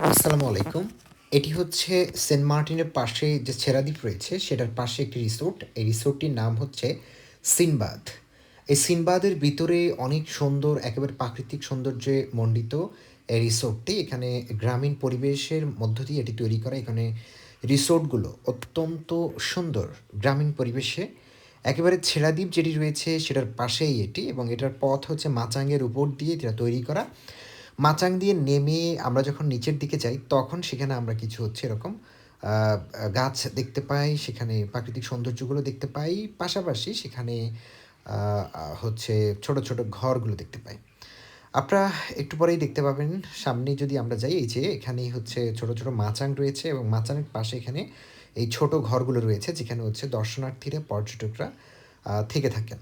আসসালামু আলাইকুম। এটি হচ্ছে সেন্ট মার্টিনের পাশে যে ছেড়াদ্বীপ রয়েছে, সেটার পাশে একটি রিসোর্ট। এই রিসোর্টটির নাম হচ্ছে সিনবাদ। এই সিনবাদের ভিতরে অনেক সুন্দর, একেবারে প্রাকৃতিক সৌন্দর্যে মণ্ডিত এই রিসোর্টটি। এখানে গ্রামীণ পরিবেশের মধ্য দিয়ে এটি তৈরি করা এখানে রিসোর্টগুলো অত্যন্ত সুন্দর গ্রামীণ পরিবেশে। একেবারে ছেড়াদ্বীপ যেটি রয়েছে, সেটার পাশেই এটি এবং এটার পথ হচ্ছে মাচাঙ্গের উপর দিয়ে এটা তৈরি করা। মাচাং দিয়ে নেমে আমরা যখন নিচের দিকে যাই, তখন সেখানে আমরা কিছু হচ্ছে এরকম গাছ দেখতে পাই, সেখানে প্রাকৃতিক সৌন্দর্যগুলো দেখতে পাই, পাশাপাশি সেখানে হচ্ছে ছোট ছোট ঘরগুলো দেখতে পাই। আপনারা একটু পরেই দেখতে পাবেন, সামনে যদি আমরা যাই, এই যে এখানেই হচ্ছে ছোট ছোট মাচাং রয়েছে এবং মাচাংয়ের পাশে এখানে এই ছোট ঘরগুলো রয়েছে, যেখানে হচ্ছে দর্শনার্থীরা, পর্যটকরা থেকে থাকেন।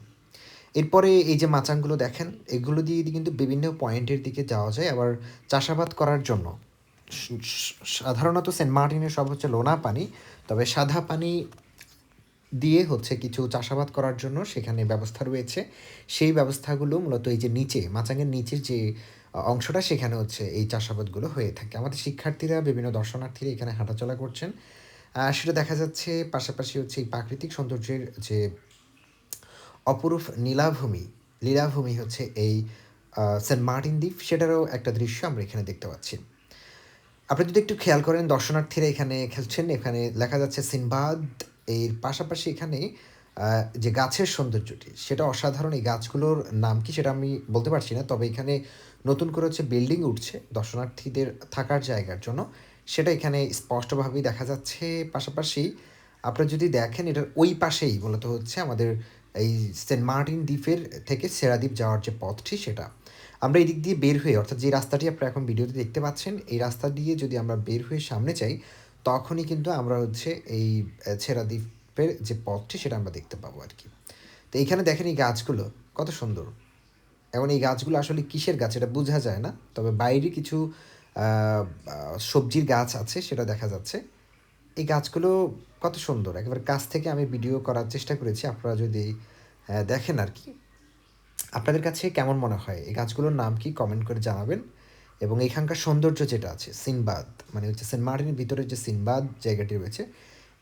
এরপরে এই যে মাচাংগুলো দেখেন, এগুলো দিয়ে কিন্তু বিভিন্ন পয়েন্টের দিকে যাওয়া যায় আবার চাষাবাদ করার জন্য। সাধারণত সেন্ট মার্টিনের সব হচ্ছে লোনা পানি, তবে সাদা পানি দিয়ে হচ্ছে কিছু চাষাবাদ করার জন্য সেখানে ব্যবস্থা রয়েছে। সেই ব্যবস্থাগুলো মূলত এই যে নিচে মাচাঙের নিচের যে অংশটা সেখানে হচ্ছে এই চাষাবাদগুলো হয়ে থাকে। আমাদের শিক্ষার্থীরা, বিভিন্ন দর্শনার্থীরা এখানে হাঁটাচলা করছেন। সেটা দেখা যাচ্ছে পাশাপাশি হচ্ছে এই প্রাকৃতিক সৌন্দর্যের যে অপরূপ নীলাভূমি। লীলাভূমি হচ্ছে এই সেন্ট মার্টিন দ্বীপ। সেটারও একটা দৃশ্য আমরা এখানে দেখতে পাচ্ছি। আপনি যদি একটু খেয়াল করেন, দর্শনার্থীরা এখানে খেলছেন। এখানে লেখা যাচ্ছে সিনবাদ। এর পাশাপাশি এখানে যে গাছের সৌন্দর্যটি, সেটা অসাধারণ। এই গাছগুলোর নাম কি সেটা আমি বলতে পারছি না, তবে এখানে নতুন করে হচ্ছে বিল্ডিং উঠছে দর্শনার্থীদের থাকার জায়গার জন্য। সেটা এখানে স্পষ্টভাবেই দেখা যাচ্ছে। পাশাপাশি আপনারা যদি দেখেন, এটার ওই পাশেই মূলত হচ্ছে আমাদের এই সেন্ট মার্টিন দ্বীপের থেকে সেরাদ্বীপ যাওয়ার যে পথটি সেটা। আমরা এই দিক দিয়ে বের হয়ে, অর্থাৎ যে রাস্তাটি আপনারা এখন ভিডিওতে দেখতে পাচ্ছেন, এই রাস্তা দিয়ে যদি আমরা বের হয়ে সামনে যাই, তখনই কিন্তু আমরা হচ্ছে এই সেরাদ্বীপের যে পথটি সেটা আমরা দেখতে পাবো আর কি। তো এইখানে দেখেন এই গাছগুলো, কত সুন্দর। এখন এই গাছগুলো আসলে কিসের গাছ এটা বোঝা যায় না, তবে বাইরে কিছু সবজির গাছ আছে, সেটা দেখা যাচ্ছে। এই গাছগুলো কত সুন্দর। একেবারে কাছ থেকে আমি ভিডিও করার চেষ্টা করেছি, আপনারা যদি দেখেন আর কি। আপনাদের কাছে কেমন মনে হয়? এই গাছগুলোর নাম কি কমেন্ট করে জানাবেন। এবং এখানকার সৌন্দর্য যেটা আছে, সিনবাদ মানে হচ্ছে সেন্ট মার্টিনের ভিতরে যে সিনবাদ জায়গাটি রয়েছে,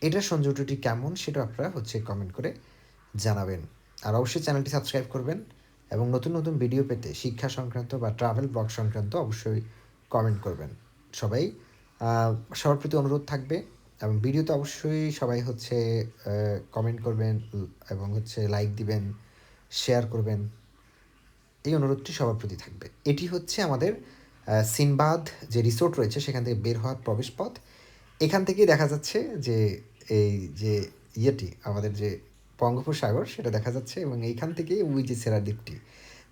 এটার সৌন্দর্যটি কেমন সেটা আপনারা হচ্ছে কমেন্ট করে জানাবেন। আর অবশ্যই চ্যানেলটি সাবস্ক্রাইব করবেন এবং নতুন নতুন ভিডিও পেতে শিক্ষা সংক্রান্ত বা ট্রাভেল ব্লগ সংক্রান্ত অবশ্যই কমেন্ট করবেন। সবাই সবার প্রতি অনুরোধ থাকবে এবং ভিডিওতে অবশ্যই সবাই হচ্ছে কমেন্ট করবেন এবং হচ্ছে লাইক দিবেন শেয়ার করবেন। এই অনুরোধটি সবার প্রতি থাকবে। এটি হচ্ছে আমাদের সিনবাদ যে রিসোর্ট রয়েছে, সেখান থেকে বের হওয়ার প্রবেশ পথ এখান থেকেই দেখা যাচ্ছে যে এই যে ইয়েটি, আমাদের যে বঙ্গোপসাগর, সেটা দেখা যাচ্ছে এবং এইখান থেকেই ওই যে সেরা দ্বীপটি।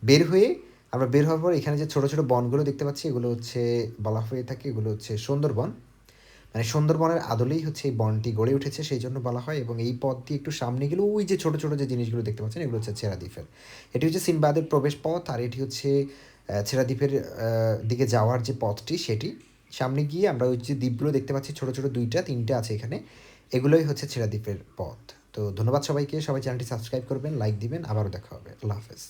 বের হয়ে আমরা বের হওয়ার পর এখানে যে ছোটো ছোটো বনগুলো দেখতে পাচ্ছি, এগুলো হচ্ছে বলা হয়ে থাকে, এগুলো হচ্ছে সুন্দরবন। মানে সুন্দরবনের আদলেই হচ্ছে এই বনটি গড়ে উঠেছে সেই জন্য বলা হয়। এবং এই পথ দিয়ে একটু সামনে গেলে ওই যে ছোটো ছোটো যে জিনিসগুলো দেখতে পাচ্ছেন এগুলো হচ্ছে ছেড়াদ্বীপের এটি হচ্ছে সিনবাদের প্রবেশ পথ আর এটি হচ্ছে আহ, ছেড়াদ্বীপের দিকে যাওয়ার যে পথটি সেটি। সামনে গিয়ে আমরা ওই যে দ্বীপগুলো দেখতে পাচ্ছি ছোটো ছোটো দুইটা তিনটা আছে এখানে। এগুলোই হচ্ছে ছেড়াদ্বীপের পথ। তো ধন্যবাদ সবাইকে। সবাই চ্যানেলটি সাবস্ক্রাইব করবেন লাইক দিবেন। আবারও দেখা হবে। আল্লাহ হাফেজ।